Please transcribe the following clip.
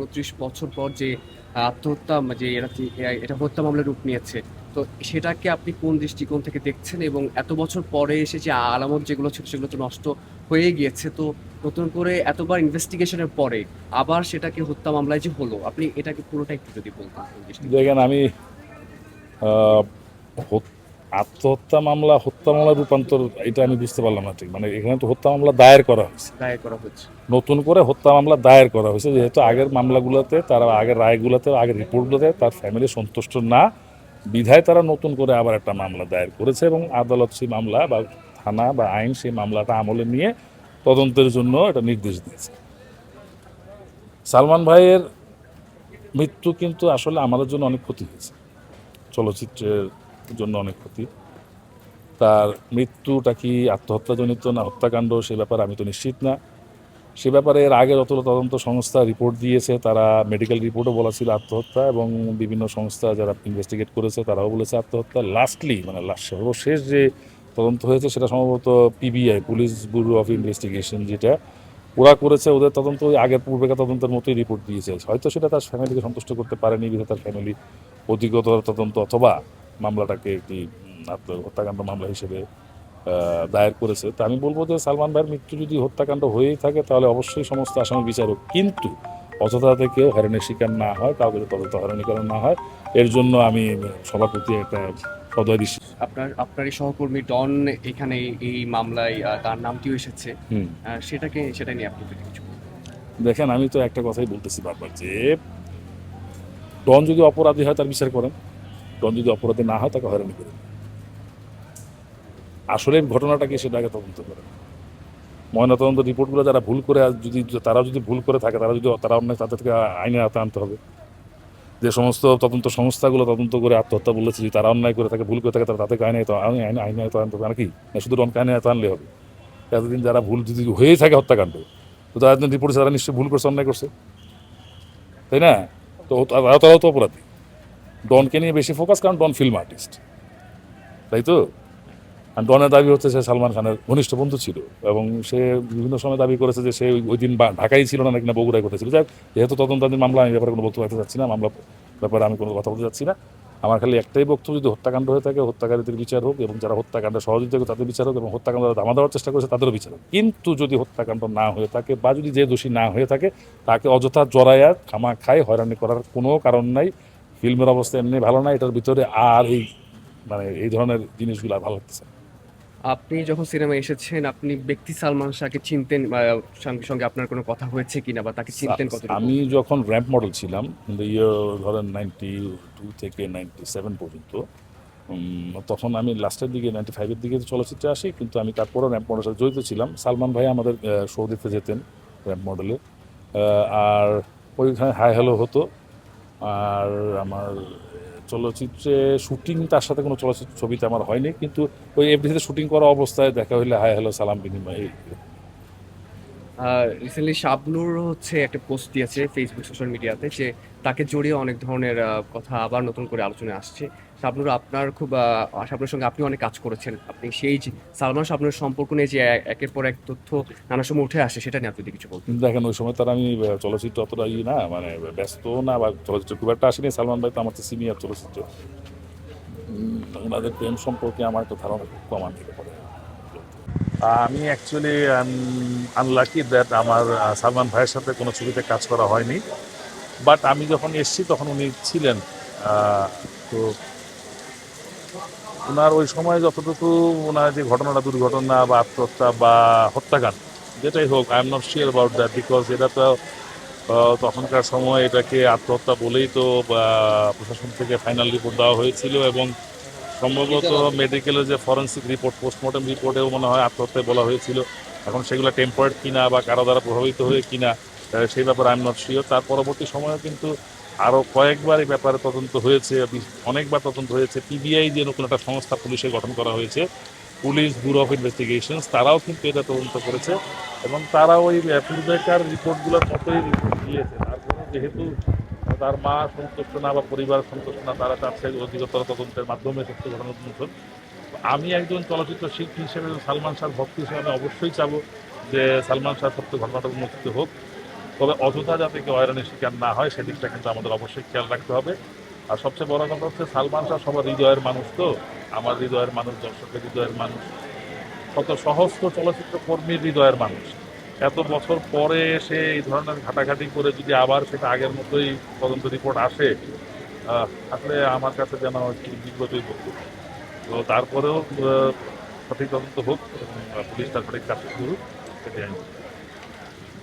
উনত্রিশ বছর পর যে আত্মহত্যা যে এটা এটা হত্যা মামলার রূপ নিয়েছে। তো সেটাকে আপনি কোন দৃষ্টিকোণ থেকে দেখছেন এবং এত বছর পরে এসে যে আলামত যেগুলো ছিল সেগুলো তো নষ্ট হয়ে গিয়েছে তো নতুন করে এতবার ইনভেস্টিগেশনের পরে আবার সেটাকে হত্যা মামলায় যে হলো আপনি এটাকে পুরোটা একটু যদি বলতেন দেখেন আমি আহ, হত- আত্মহত্যা মামলা হত্যা মামলা রূপান্তর এটা আমি বুঝতে পারলাম না ঠিক। মানে এখানে তো হত্যা মামলা দায়ের করা হয়েছে। দায়ের করা হচ্ছে নতুন করে হত্যা মামলা দায়ের করা হয়েছে যেহেতু আগের মামলাগুলোতে তারা আগের রায়গুলোতে আগের রিপোর্টগুলোতে তার ফ্যামিলি সন্তুষ্ট না। বিধায় তারা নতুন করে আবার একটা মামলা দায়ের করেছে এবং আদালত সেই মামলা বা থানা বা আইন সেই মামলাটা আমলে নিয়ে তদন্তের জন্য এটা নির্দেশ দিয়েছে। সালমান ভাইয়ের মৃত্যু কিন্তু আসলে আমাদের জন্য অনেক ক্ষতি হয়েছে। চলচ্চিত্রের জন্য অনেক ক্ষতি। তার মৃত্যুটা কি আত্মহত্যাজনিত না হত্যাকাণ্ড, সে ব্যাপারে আমি তো নিশ্চিত না। সে ব্যাপারে এর আগে যতগুলো তদন্ত সংস্থা রিপোর্ট দিয়েছে, তারা মেডিকেল রিপোর্টও বলা ছিল আত্মহত্যা এবং বিভিন্ন সংস্থা যারা ইনভেস্টিগেট করেছে, তারাও বলেছে আত্মহত্যা। লাস্টলি মানে লাস্ট সর্বশেষ যে তদন্ত হয়েছে, সেটা সম্ভবত PBI police bureau of investigation যেটা। ওরা করেছে, ওদের তদন্ত ওই আগের পূর্বেকার তদন্তের মতোই রিপোর্ট দিয়েছে। হয়তো সেটা তার ফ্যামিলিকে সন্তুষ্ট করতে পারেনি বিধে তার ফ্যামিলি অধিকতর তদন্ত অথবা মামলাটাকে একটি হত্যাকাণ্ড মামলা হিসেবে দায়ের করেছে। তা আমি বলব যে সালমান ভাইয়ের মৃত্যু যদি হত্যাকাণ্ড হয়েই থাকে তাহলে অবশ্যই সমস্ত আসামি বিচারক কিন্তু অযথাতে কেউ হয়রানির শিকার না হয় কাউকে তদন্ত হয়রানি করা না হয় এর জন্য আমি সবার প্রতি একটা সদয় দৃষ্টি আপনার আপনারই সহকর্মী ডন এখানে এই মামলায় তার নামটিও এসেছে। সেটাকে সেটা নিয়ে আপনি কিছু দেখেন আমি তো একটা কথাই বলতেছি বারবার যে ডন যদি অপরাধী হয় তার বিচার করেন। ডন যদি অপরাধী না হয়, তাকে হয়রানি করে আসলে ঘটনাটা কি সেটা আগে তদন্ত করেন ময়নাতদন্ত রিপোর্টগুলো যারা ভুল করে যদি তারা যদি ভুল করে থাকে, তারা যদি তারা অন্যায় তাদেরকে আইনের আওতায় আনতে হবে। যে সমস্ত তদন্ত সংস্থাগুলো তদন্ত করে আত্মহত্যা বলেছে, যদি তারা অন্যায় করে থাকে, ভুল করে থাকে, তারা তাদেরকে আইনে আইনে আইনে আইনে আওতায় আনতে হবে। নাকি না, শুধু আইনে আওতায় আনলে হবে। এতদিন যারা ভুল যদি হয়েই থাকে হত্যাকাণ্ড, তো একজন রিপোর্টে তারা নিশ্চয়ই ভুল করছে, অন্যায় করছে। তাই না? তো তারা তো অপরাধী। ডনকে নিয়ে বেশি ফোকাস কারণ ডন ফিল্ম আর্টিস্ট তাই তো? আর ডনের দাবি হচ্ছে সে সালমান খানের ঘনিষ্ঠ বন্ধু ছিল এবং সে বিভিন্ন সময় দাবি করেছে যে সে ওই- দিন ঢাকায় ছিল না নাকি না বগুড়ায় কোথায় ছিল যাক যেহেতু তদন্তাধীন মামলা, আমি ব্যাপারে কোনো বক্তব্য রাখতে চাচ্ছি না। মামলা ব্যাপারে আমি কোনো কথা বলতে চাচ্ছি না। আমার খালি একটাই বক্তব্য, যদি হত্যাকাণ্ড হয়ে থাকে, হত্যাকারীদের বিচার হোক এবং যারা হত্যাকাণ্ডে সহযোগিতা করে তাদের বিচার হোক এবং হত্যাকাণ্ড যারা দামা দেওয়ার চেষ্টা করেছে তাদেরও বিচার হোক। কিন্তু যদি হত্যাকাণ্ড না হয়ে থাকে বা যদি যে দোষী না হয়ে থাকে, তাকে অযথা জড়াইয়া খামা খায় হয়রানি করার কোনো কারণ নাই। ফিল্মের অবস্থা এমনি ভালো না এটার ভিতরে আর এই মানে এই ধরনের জিনিসগুলো ভালো লাগতেছে আপনি যখন সিনেমায় এসেছেন আপনি ব্যক্তি সালমান শাহকে চিনতেন বা সঙ্গে সঙ্গে আপনার কোনো কথা হয়েছে কিনা বা তাকে চিনতেন কত আমি যখন র্যাম্প মডেল ছিলাম ইয়ে ধরেন নাইনটি টু থেকে নাইনটি সেভেন পর্যন্ত তখন আমি লাস্টের দিকে নাইনটি ফাইভের দিকে চলচ্চিত্রে আসি কিন্তু আমি তারপরও র্যাম্প মডেলের সাথে জড়িত ছিলাম। সালমান ভাই আমাদের শো দিতে যেতেন র্যাম্প মডেলে আর ওইখানে হাই হ্যালো হতো। আর আমার চলচ্চিত্রে শুটিং, তার সাথে কোনো চলচ্চিত্র ছবিতে আমার হয়নি, কিন্তু ওই এফডিসিতে শুটিং করা অবস্থায় দেখা হইলে হাই হ্যালো, সালাম বিনিময়। রিসেন্টলি শাবনুর হচ্ছে একটা পোস্ট দিয়েছে ফেসবুক সোশ্যাল মিডিয়াতে যে তাকে জড়িয়ে অনেক ধরনের কথা আবার নতুন করে আলোচনায় আসছে। শাবনুর, আপনার খুব শাবনুর সঙ্গে আপনি অনেক কাজ করেছেন। আপনি সেই যে সালমান শাবনুর সম্পর্ক নিয়ে যে একের পর এক তথ্য নানা সময় উঠে আসে, সেটা নিয়ে আপনি কিছু বলতেন। দেখেন, ওই সময় তার আমি চলচ্চিত্র অতটা ই না মানে ব্যস্ত না, বা চলচ্চিত্র খুব একটা আসেনি। সালমান ভাই তো আমার সিনিয়র চলচ্চিত্র। ওনাদের প্রেম সম্পর্কে আমার তো ধারণা খুব কম আমি আমি অ্যাকচুয়ালি আনলাকি দ্যাট আমার সালমান ভাইয়ের সাথে কোনো ছবিতে কাজ করা হয়নি। বাট আমি যখন এসেছি, তখন উনি ছিলেন তো ওনার ওই সময় যতটুকু ওনার যে ঘটনাটা, দুর্ঘটনা বা আত্মহত্যা বা হত্যাকাণ্ড, যেটাই হোক I am not sure about that because এটা তো তখনকার সময় এটাকে আত্মহত্যা বলেই তো প্রশাসন থেকে ফাইনাল রিপোর্ট দেওয়া হয়েছিল এবং সম্ভবত মেডিকেলের যে ফরেন্সিক রিপোর্ট পোস্টমর্টম রিপোর্টেও মনে হয় আত্মহত্যায় বলা হয়েছিল। এখন সেগুলো টেম্পার্ড কিনা বা কারও দ্বারা প্রভাবিত হয়ে কিনা সেই ব্যাপারে আই এম নট শিওর তার পরবর্তী সময়ে কিন্তু আরও কয়েকবার এই ব্যাপারে তদন্ত হয়েছে অনেকবার তদন্ত হয়েছে। পিবিআই যে নতুন একটা সংস্থা পুলিশে গঠন করা হয়েছে পুলিশ ব্যুরো অফ ইনভেস্টিগেশনস তারাও কিন্তু এটা তদন্ত করেছে। এবং তারা ওই পূর্বেকার রিপোর্টগুলোর মতোই রিপোর্ট দিয়েছে। তারপরে যেহেতু তার মা সন্তুষ্ট না বা পরিবার সন্তুষ্ট না, তারা চাচ্ছে অধিকতর তদন্তের মাধ্যমে সত্য ঘটনা উন্মোচন আমি একজন চলচ্চিত্র শিল্পী হিসেবে সালমান শাহ ভক্ত হিসেবে আমি অবশ্যই চাবো যে সালমান শাহ সত্য ঘটনাটা উন্মোচিত হোক। তবে অযথা যাতে কেউ হয়রানির শিকার না হয়, সেদিকটা কিন্তু আমাদের অবশ্যই খেয়াল রাখতে হবে। আর সবচেয়ে বড় কথা হচ্ছে, সালমান শাহ সবার হৃদয়ের মানুষ তো। আমার হৃদয়ের মানুষ, দর্শকের হৃদয়ের মানুষ কত সহস্র চলচ্চিত্র কর্মীর হৃদয়ের মানুষ। এত বছর পরে এসে এই ধরনের ঘাটাঘাটি করে যদি আবার সেটা আগের মতোই তদন্ত রিপোর্ট আসে আসলে আমার কাছে যেন একটু বিব্রতই বোধ তো তারপরেও সঠিক তদন্ত হোক পুলিশ তার কাজ শুরু সেটাই আমি